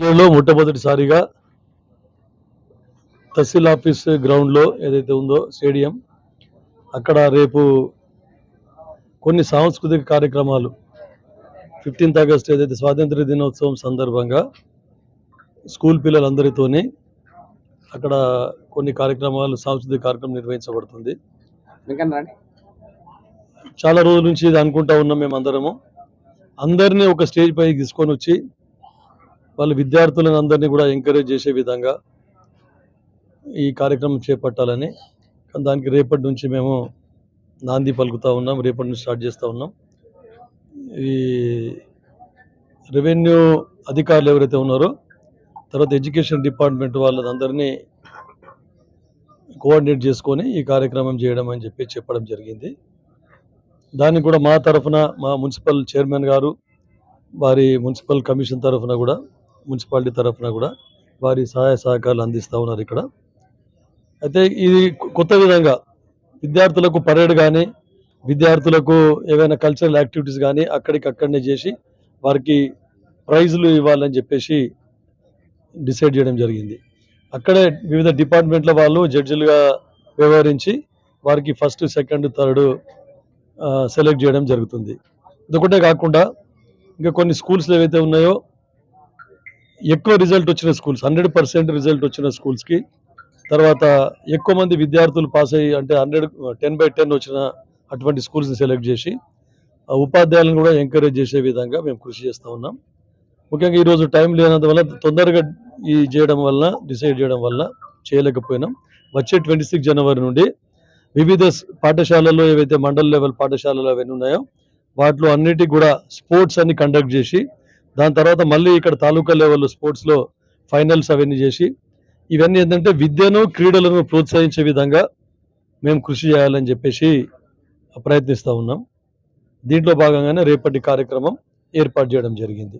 తెలంగాణలో మొట్టమొదటిసారిగా తహసీల్ ఆఫీస్ గ్రౌండ్లో ఏదైతే ఉందో స్టేడియం అక్కడ రేపు కొన్ని సాంస్కృతిక కార్యక్రమాలు ఫిఫ్టీన్త్ ఆగస్ట్ ఏదైతే స్వాతంత్ర దినోత్సవం సందర్భంగా స్కూల్ పిల్లలందరితోని అక్కడ కొన్ని కార్యక్రమాలు సాంస్కృతిక కార్యక్రమం నిర్వహించబడుతుంది. చాలా రోజుల నుంచి ఇది అనుకుంటా ఉన్నాం మేము అందరము అందరినీ ఒక స్టేజ్ పైకి తీసుకొని వచ్చి వాళ్ళు విద్యార్థులను అందరినీ కూడా ఎంకరేజ్ చేసే విధంగా ఈ కార్యక్రమం చేపట్టాలని. దానికి రేపటి నుంచి మేము నాంది పలుకుతా ఉన్నాం రేపటి నుంచి స్టార్ట్ చేస్తూ ఉన్నాం. ఈ రెవెన్యూ అధికారులు ఎవరైతే ఉన్నారో తర్వాత ఎడ్యుకేషన్ డిపార్ట్మెంట్ వాళ్ళందరినీ కోఆర్డినేట్ చేసుకొని ఈ కార్యక్రమం చేయడం అని చెప్పి చెప్పడం జరిగింది. దానికి కూడా మా తరఫున మా మున్సిపల్ చైర్మన్ గారు వారి మున్సిపల్ కమిషన్ తరఫున కూడా మున్సిపాలిటీ తరఫున కూడా వారి సహాయ సహకారాలు అందిస్తూ ఉన్నారు ఇక్కడ. అయితే ఇది కొత్త విధంగా విద్యార్థులకు పరేడ్ కానీ విద్యార్థులకు ఏవైనా కల్చరల్ యాక్టివిటీస్ కానీ అక్కడికి అక్కడనే చేసి వారికి ప్రైజులు ఇవ్వాలని చెప్పేసి డిసైడ్ చేయడం జరిగింది. అక్కడే వివిధ డిపార్ట్మెంట్ల వాళ్ళు జడ్జిలుగా వ్యవహరించి వారికి ఫస్ట్ సెకండ్ థర్డ్ సెలెక్ట్ చేయడం జరుగుతుంది. ఇదొకటే కాకుండా ఇంకా కొన్ని స్కూల్స్ ఏవైతే ఉన్నాయో ఎక్కువ రిజల్ట్ వచ్చిన స్కూల్స్ హండ్రెడ్ పర్సెంట్ రిజల్ట్ వచ్చిన స్కూల్స్కి తర్వాత ఎక్కువ మంది విద్యార్థులు పాస్ అయ్యి అంటే హండ్రెడ్ టెన్ బై టెన్ వచ్చిన అటువంటి స్కూల్స్ని సెలెక్ట్ చేసి ఉపాధ్యాయులను కూడా ఎంకరేజ్ చేసే విధంగా మేము కృషి చేస్తూ ఉన్నాం. ముఖ్యంగా ఈరోజు టైం లేనందువల్ల తొందరగా ఈ చేయడం వల్ల డిసైడ్ చేయడం వల్ల చేయలేకపోయినాం. వచ్చే ట్వంటీ సిక్స్ జనవరి నుండి వివిధ పాఠశాలల్లో ఏవైతే మండల్ లెవెల్ పాఠశాలలు అవన్నీ ఉన్నాయో వాటిలో అన్నిటికి కూడా స్పోర్ట్స్ అన్ని కండక్ట్ చేసి దాని తర్వాత మళ్ళీ ఇక్కడ తాలూకా లెవెల్ స్పోర్ట్స్లో ఫైనల్స్ అవన్నీ చేసి ఇవన్నీ ఏంటంటే విద్యను క్రీడలను ప్రోత్సహించే విధంగా మేము కృషి చేయాలని చెప్పేసి ప్రయత్నిస్తూ ఉన్నాం. దీంట్లో భాగంగానే రేపటి కార్యక్రమం ఏర్పాటు చేయడం జరిగింది.